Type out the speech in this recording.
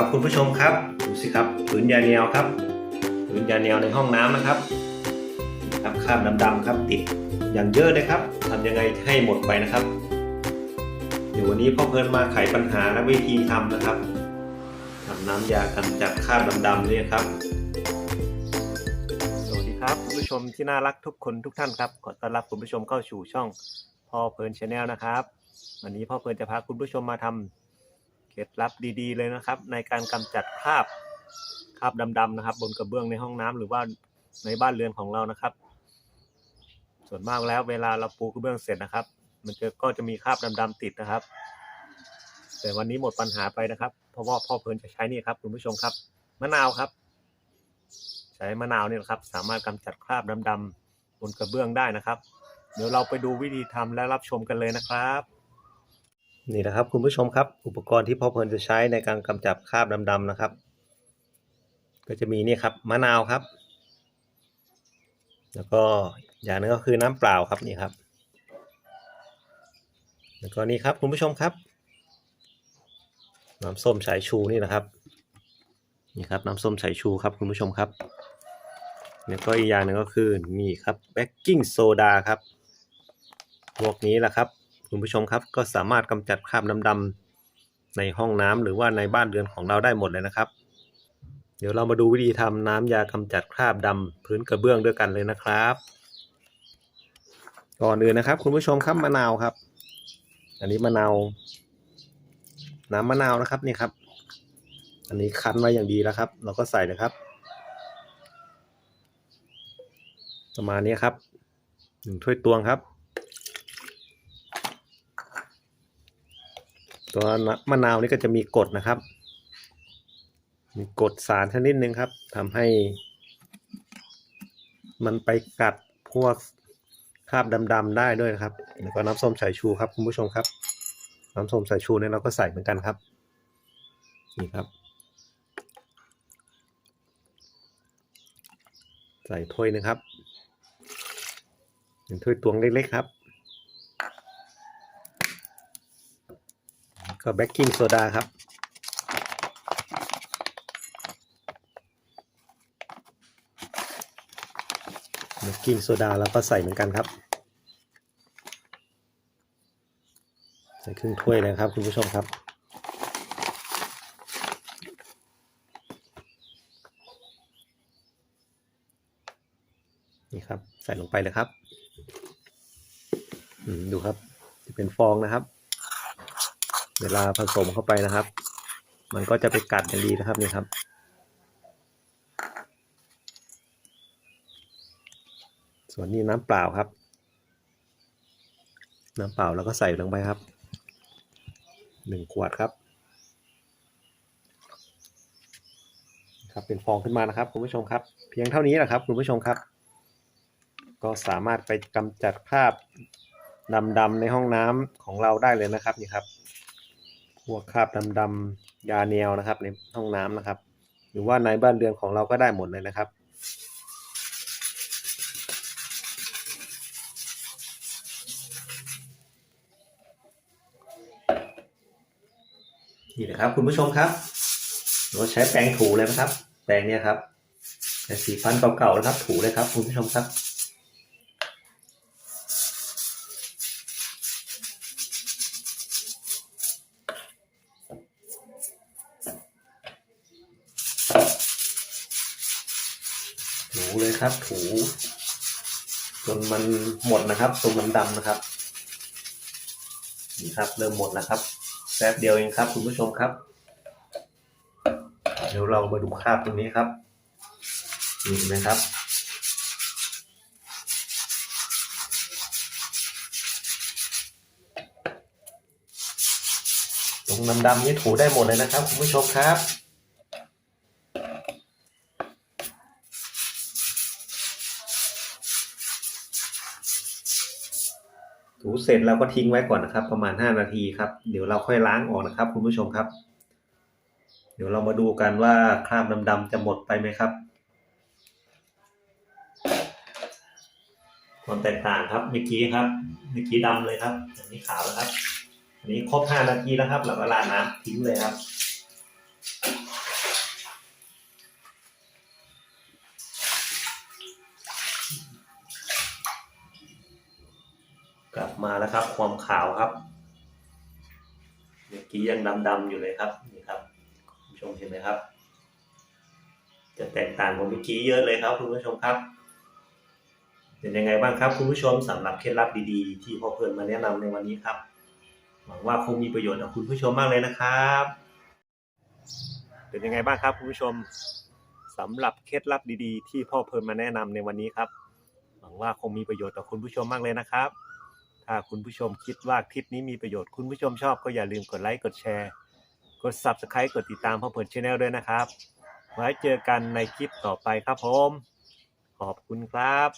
ครับคุณผู้ชมครับดูสิครับผืนยาแนวครับผืนยาแนวในห้องน้ำนะครับครับคราบดำๆครับติดอย่างเยอะเลยครับทำยังไงให้หมดไปนะครับ เดี๋ยววันนี้พ่อเพลินมาไขปัญหาและวิธีทำนะครับทำน้ำยากำจัดคราบดำๆนี่ครับ สวัสดีครับคุณผู้ชมที่น่ารักทุกคนทุกท่านครับ ขอต้อนรับคุณผู้ชมเข้าสู่ช่องพ่อเพลินชาแนลนะครับ วันนี้พ่อเพลินจะพาคุณผู้ชมมาทำ เคล็ดลับดีๆ เลยนะครับ ในการกำจัดคราบคราบดำๆนะครับ บนกระเบื้องในห้องน้ำหรือว่าในบ้านเรือนของเรานะครับ ส่วนมากแล้วเวลาเราปูกระเบื้องเสร็จนะครับ มันจะก็จะมีคราบดำๆติดนะครับ แต่วันนี้หมดปัญหาไปนะครับ เพราะว่าพ่อเพลินจะใช้นี่ครับคุณผู้ชมครับมะนาวครับใช้มะนาวเนี่ยครับ สามารถกำจัดคราบดำๆบนกระเบื้องได้นะครับ เดี๋ยวเราไปดูวิธีทำและรับชมกันเลยนะครับ นี่นะครับคุณผู้ชมครับ อุปกรณ์ที่พ่อเพลินจะใช้ในการกำจัดคราบดำๆนะครับ ก็จะมีนี่ครับมะนาวครับ แล้วก็อย่างหนึงก็คือน้ำเปล่าครับนี่ครับ แล้วก็นี่ครับคุณผู้ชมครับ น้ำส้มสายชูนี่นะครับนี่ครับน้ำส้มสายชูครับคุณผู้ชมครับแล้วก็อีกอย่างหนึ่งก็คือนี่ครับเบกกิ้งโซดาครับพวกนี้แหละครับ คุณผู้ชมครับ ก็สามารถกำจัดคราบดำๆในห้องน้ำหรือว่าในบ้านเรือนของเราได้หมดเลยนะครับ เดี๋ยวเรามาดูวิธีทำน้ำยากำจัดคราบดำพื้นกระเบื้องด้วยกันเลยนะครับ ก่อนอื่นนะครับ คุณผู้ชมครับมะนาวครับ อันนี้มะนาวน้ำมะนาวนะครับนี่ครับ อันนี้คั้นไว้อย่างดีแล้วครับ เราก็ใส่เลยครับ ประมาณนี้ครับหนึ่งถ้วยตวงครับ ตัวมะนาวนี่ก็จะมีกรดนะครับ มีกรดสารชนิดหนึ่งครับทำให้ มันไปกัดพวกคราบดำๆได้ด้วยนะครับ แล้วก็น้ำส้มสายชูครับคุณผู้ชมครับ น้ำส้มสายชูเนี่ยเราก็ใส่เหมือนกันครับ นี่ครับ ใส่ถ้วยหนึงครับหนึ่งถ้วยตวงเล็กๆครับ ก็เบกกิ้งโซดาครับเบกกิ้งโซดาแล้วก็ใส่เหมือนกันครับ ใส่ครึ่งถ้วยเลยครับคุณผู้ชมครับนี่ครับ ใส่ลงไปเลยครับดูครับจะเป็นฟองนะครับ เวลาผสมเข้าไปนะครับ มันก็จะไปกัดอย่างดีนะครับนี่ครับ ส่วนนี้น้ำเปล่าครับ น้ำเปล่าแล้วก็ใส่ลงไปครับหนึ่งขวดครับ ครับเป็นฟองขึ้นมานะครับคุณผู้ชมครับ เพียงเท่านี้แหละครับคุณผู้ชมครับ ก็สามารถไปกำจัดคราบดำๆในห้องน้ำของเราได้เลยนะครับนี่ครับ วกคราบดำๆยาแนวนะครับ ในห้องน้ำนะครับ หรือว่าในบ้านเรือนของเราก็ได้หมดเลยนะครับนี่นะครับคุณผู้ชมครับ เราใช้แปรงถูเลยนะครับ แปรงเนี่ยครับแต่สีฟันเก่าๆนะครับ ถูเลยครับ คุณผู้ชมครับ ถูเลยครับ ถูจนมันหมดนะครับตรงมันดำนะครับนี่ครับเริ่มหมดแล้วครับแป๊บเดียวเองครับ คุณผู้ชมครับ เดี๋ยวเรามาดูคราบตรงนี้ครับนี่เห็นะครับตรงดำๆนี่ถูได้หมดเลยนะครับ คุณผู้ชมครับ ถูเสร็จเราก็ทิ้งไว้ก่อนนะครับ ประมาณ 5 นาทีครับ เดี๋ยวเราค่อยล้างออกนะครับ คุณผู้ชมครับ เดี๋ยวเรามาดูกันว่าคราบดำๆจะหมดไปไหมครับความแตกต่างครับเมื่อกี้ครับเมื่อกี้ดำเลยครับ อันนี้ขาวแล้วครับ อันนี้ครบ 5 นาทีแล้วครับ เราก็ล้างน้ำทิ้งเลยครับ กลับมาแล้วครับ ความขาวครับเมื่อกี้ยังดำๆอยู่เลยครับนี่ครับคุณผู้ชมเห็นไหมครับ จะแตกต่างกว่าเมื่อกี้เยอะเลยครับคุณผู้ชมครับเป็นยังไงบ้างครับคุณผู้ชมสำหรับเคล็ดลับดีๆ ที่พ่อเพื่อนมาแนะนำในวันนี้ครับ หวังว่าคงมีประโยชน์กับคุณผู้ชมมากเลยนะครับ เป็นยังไงบ้างครับคุณผู้ชมสำหรับเคล็ดลับดีๆ ที่พ่อเพิ่อนมาแนะนำในวันนี้ครับ หวังว่าคงมีประโยชน์ต่อคุณผู้ชมมากเลยนะครับ ถ้าคุณผู้ชมคิดว่าคลิปนี้มีประโยชน์คุณผู้ชมชอบก็อย่าลืมกดไลค์กดแชร์ กด Subscribe กดติดตามพ่อเพิ่นชาแนลด้วยนะครับ ไว้เจอกันในคลิปต่อไปครับผม ขอบคุณครับ